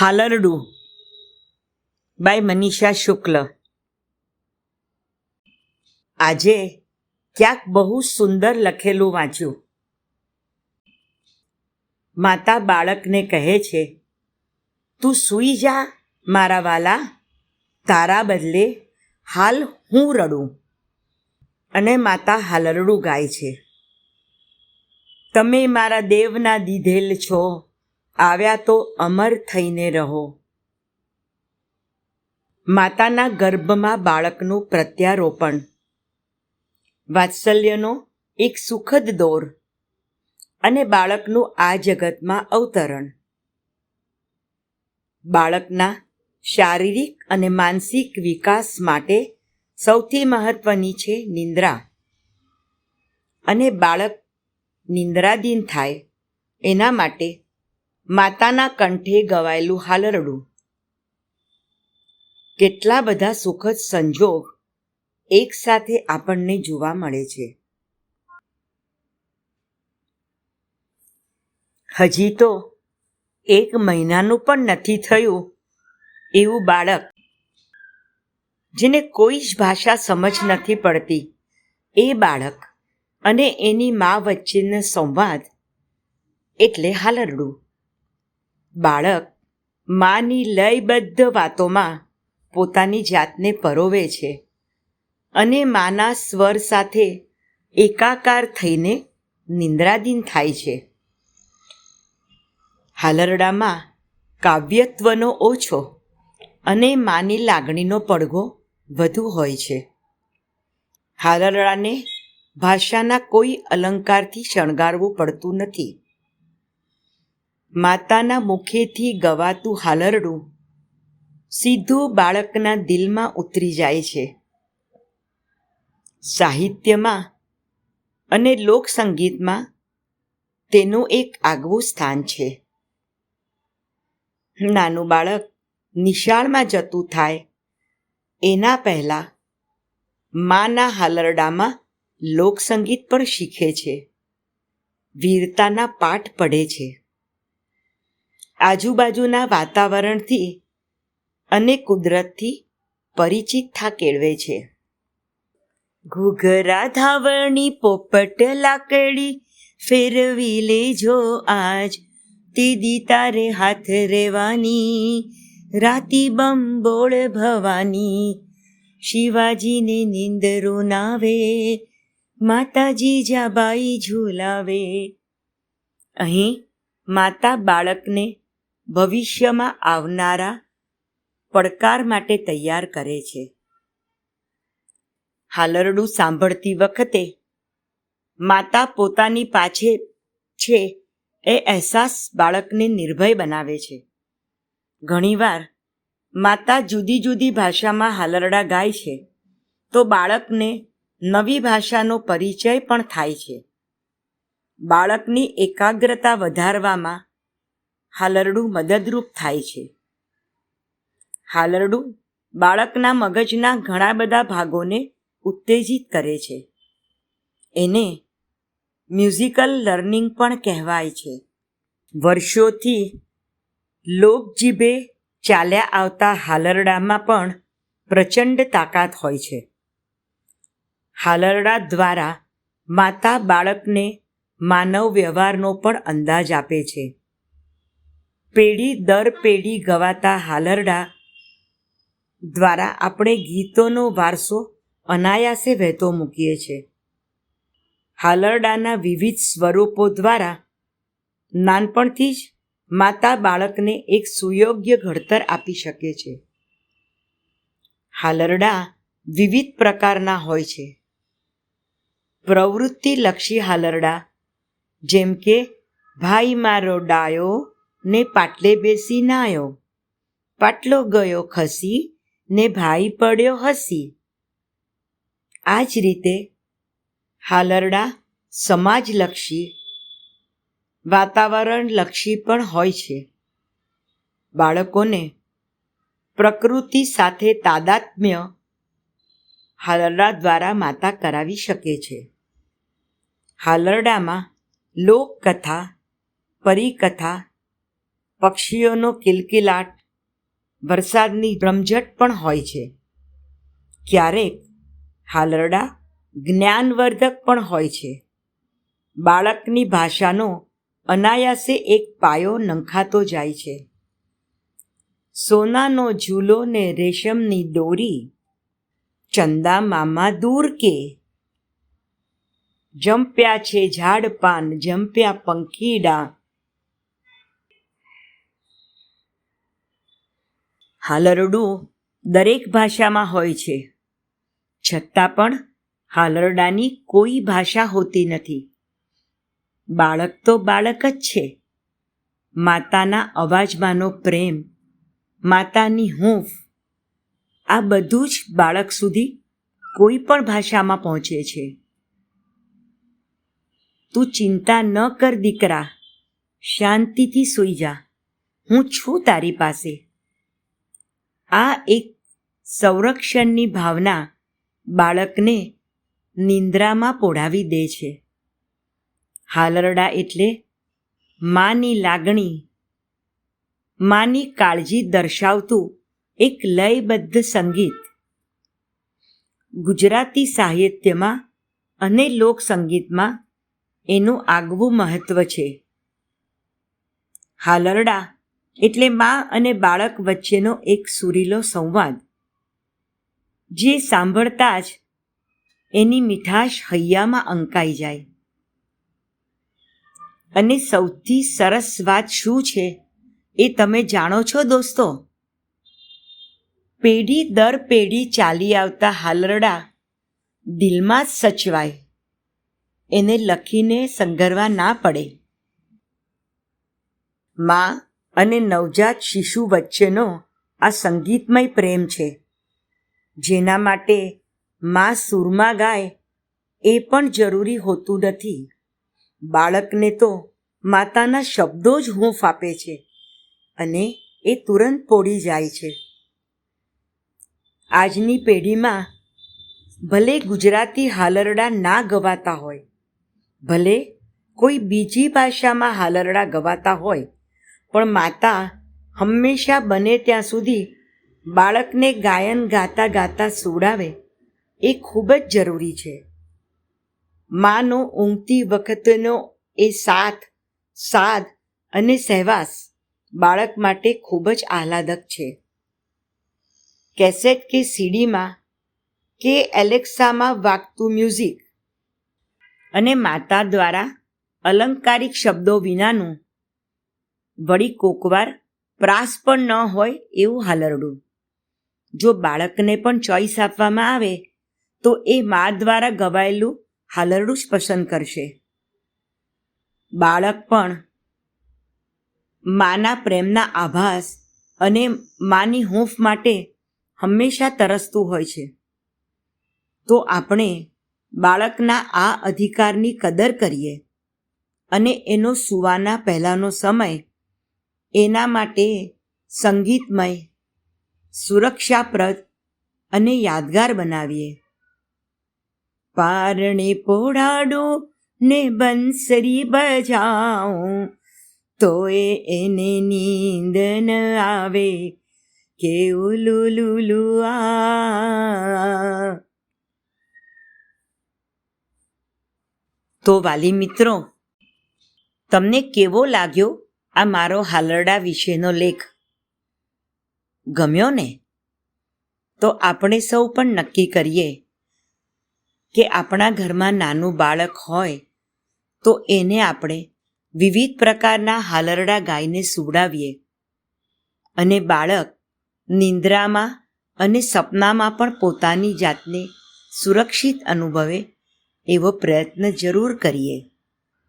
હાલરડું. By Manisha શુક્લ. આજે ક્યાંક બહુ સુંદર લખેલું વાંચ્યું. માતા બાળકને કહે છે, તું સૂઈ જા, મારા વાલા. તારા બદલે હાલ હું રડું. અને માતા હાલરડું ગાય છે. તમે મારા દેવના દીધેલ છો. આવ્યા તો અમર થઈને રહો. માતાના ગર્ભમાં બાળકનું પ્રત્યારોપણ. વાત્સલ્યનો એક સુખદ દોર અને બાળકનું આ જગતમાં અવતરણ. બાળકના શારીરિક અને માનસિક વિકાસ માટે સૌથી મહત્વની છે નિંદ્રા. અને બાળક નિંદ્રાધીન થાય એના માટે માતાના કંઠે ગવાયેલું હાલરડું. કેટલા બધા સુખદ સંજોગ એકસાથે આપણને જોવા મળે છે. હજી તો એક મહિનાનું પણ નથી થયું એવું બાળક, જેને કોઈ જ ભાષા સમજ નથી પડતી, એ બાળક અને એની મા વચ્ચેનો સંવાદ એટલે હાલરડું. બાળક માની લયબદ્ધ વાતોમાં પોતાની જાતને પરોવે છે અને માના સ્વર સાથે એકાકાર થઈને નિંદ્રાધીન થાય છે. હાલરડામાં કાવ્યત્વનો ઓછો અને માની લાગણીનો પડઘો વધુ હોય છે. હાલરડાને ભાષાના કોઈ અલંકારથી શણગારવું પડતું નથી. માતાના મુખેથી ગવાતું હાલરડું સીધું બાળકના દિલમાં ઉતરી જાય છે. સાહિત્યમાં અને લોકસંગીતમાં તેનું એક આગવું સ્થાન છે. નાનું બાળક નિશાળમાં જતું થાય એના પહેલાં માના હાલરડામાં લોકસંગીત પણ શીખે છે. વીરતાના પાઠ પડે છે. આજુબાજુના વાતાવરણથી અને કુદરતથી પરિચિત થા કેળવે છે. ઘૂઘરા ધાવણી પોપટ લાકડી ફેરવી લેજો આજ. તીદી તારે હાથ રેવાની, રાતી બંબોળ ભવાની. શિવાજીને નીંદરો નાવે, માતાજી જાબાઈ ઝુલાવે. અહીં માતા બાળકને ભવિષ્યમાં આવનારા પડકાર માટે તૈયાર કરે છે. હાલરડું સાંભળતી વખતે માતા પોતાની પાછે છે એ અહેસાસ બાળકને નિર્ભય બનાવે છે. ઘણીવાર માતા જુદી જુદી ભાષામાં હાલરડા ગાય છે તો બાળકને નવી ભાષાનો પરિચય પણ થાય છે. બાળકની એકાગ્રતા વધારવામાં હાલરડું મદદરૂપ થાય છે. હાલરડું બાળકના મગજના ઘણા બધા ભાગોને ઉત્તેજિત કરે છે. એને મ્યુઝિકલ લર્નિંગ પણ કહેવાય છે. વર્ષોથી લોકજીભે ચાલ્યા આવતા હાલરડામાં પણ પ્રચંડ તાકાત હોય છે. હાલરડા દ્વારા માતા બાળકને માનવ વ્યવહારનો પણ અંદાજ આપે છે. પેઢી દર પેઢી ગવાતા હાલરડા દ્વારા આપણે ગીતોનો વારસો અનાયાસે વહેતો મૂકીએ છીએ. હાલરડાના વિવિધ સ્વરૂપો દ્વારા નાનપણથી જ માતા બાળકને એક સુયોગ્ય ઘડતર આપી શકે છે. હાલરડા વિવિધ પ્રકારના હોય છે. પ્રવૃત્તિલક્ષી હાલરડા જેમ કે, ભાઈ મારો ડાયો ને પાટલે બેસી નાયો. પાટલો ગયો ખસી ને ભાઈ પડ્યો હસી. આ જ રીતે હાલરડા સમાજલક્ષી, વાતાવરણલક્ષી પણ હોય છે. બાળકોને પ્રકૃતિ સાથે તાદાત્મ્ય હાલરડા દ્વારા માતા કરાવી શકે છે. હાલરડામાં લોકકથા, પરિકથા પક્ષીઓનો કિલકિલાટ, વરસાદની રમઝટ પણ હોય છે. ક્યારેક હાલરડા જ્ઞાનવર્ધક પણ હોય છે. બાળકની ભાષાનો અનાયાસે એક પાયો નંખાતો જાય છે. સોનાનો ઝૂલો ને રેશમની દોરી, ચંદા મામા દૂર કે? જંપ્યા છે ઝાડ પાન, જંપ્યા પંખીડા હાલરડું દરેક ભાષામાં હોય છે. છતાં પણ હાલરડાની કોઈ ભાષા હોતી નથી. બાળક તો બાળક જ છે. માતાના અવાજમાંનો પ્રેમ, માતાની હૂંફ, આ બધું જ બાળક સુધી કોઈ પણ ભાષામાં પહોંચે છે. તું ચિંતા ન કર દીકરા, શાંતિથી સૂઈ જા. હું છું તારી પાસે. આ એક સંરક્ષણની ભાવના બાળકને નિંદ્રામાં પોઢાવી દે છે. હાલરડા એટલે માની લાગણી, માની કાળજી દર્શાવતું એક લયબદ્ધ સંગીત. ગુજરાતી સાહિત્યમાં અને લોકસંગીતમાં એનું આગવું મહત્ત્વ છે. હાલરડા એટલે મા અને બાળક વચ્ચેનો એક સુરીલો સંવાદ. જે સાંભળતા જ એની મીઠાશ હૈયામાં અંકાઈ જાય. અને સૌથી સરસ વાત શું છે એ તમે જાણો છો દોસ્તો? પેઢી દર પેઢી ચાલી આવતા હાલરડા દિલમાં જ સચવાય. એને લખીને સંગરવા ના પડે. મા અને નવજાત શિશુ વચ્ચેનો આ સંગીતમય પ્રેમ છે. જેના માટે મા સૂરમાં ગાય એ પણ જરૂરી હોતું નથી. બાળકને તો માતાના શબ્દો જ હૂંફ આપે છે અને એ તુરંત પોડી જાય છે. આજની પેઢીમાં ભલે ગુજરાતી હાલરડા ના ગવાતા હોય, ભલે કોઈ બીજી ભાષામાં હાલરડા ગવાતા હોય પણ માતા હંમેશા બને ત્યાં સુધી બાળકને ગાયન ગાતા ગાતા સુવડાવે એ ખૂબ જ જરૂરી છે. માનો ઊંઘતી વખતનો એ સાથ, સાદ અને સહેવાસ બાળક માટે ખૂબ જ આહલાદક છે. કેસેટ કે સીડીમાં કે એલેક્સામાં વાગતું મ્યુઝિક અને માતા દ્વારા અલંકારિક શબ્દો વિનાનું વળી કોકવાર પ્રાસ પણ ન હોય એવું હાલરડું. જો બાળકને પણ ચોઈસ આપવામાં આવે, તો એ મા દ્વારા ગવાયેલું હાલરડું જ પસંદ કરશે. બાળક પણ માના પ્રેમના આભાસ અને માની હૂંફ માટે હંમેશા તરસતું હોય છે. તો આપણે બાળકના આ અધિકારની કદર કરીએ અને એનો સુવાના પહેલાંનો સમય એના માટે સંગીતમય, સુરક્ષાપ્રદ અને યાદગાર બનાવીએ. પારણે પોડાડો ને બંસરી બજાઉં, તોય એને નીંદ ન આવે કે ઉલુલુલુ આ. તો વાલી મિત્રો, તમને કેવો લાગ્યો આ મારો હાલરડા વિશેનો લેખ. ગમ્યો ને તો આપણે સૌ પણ નક્કી કરીએ કે આપણા ઘરમાં નાનું બાળક હોય તો એને આપણે વિવિધ પ્રકારના હાલરડા ગાઈને સુવડાવીએ અને બાળક નિંદ્રામાં અને સપનામાં પણ પોતાની જાતને સુરક્ષિત અનુભવે એવો પ્રયત્ન જરૂર કરીએ.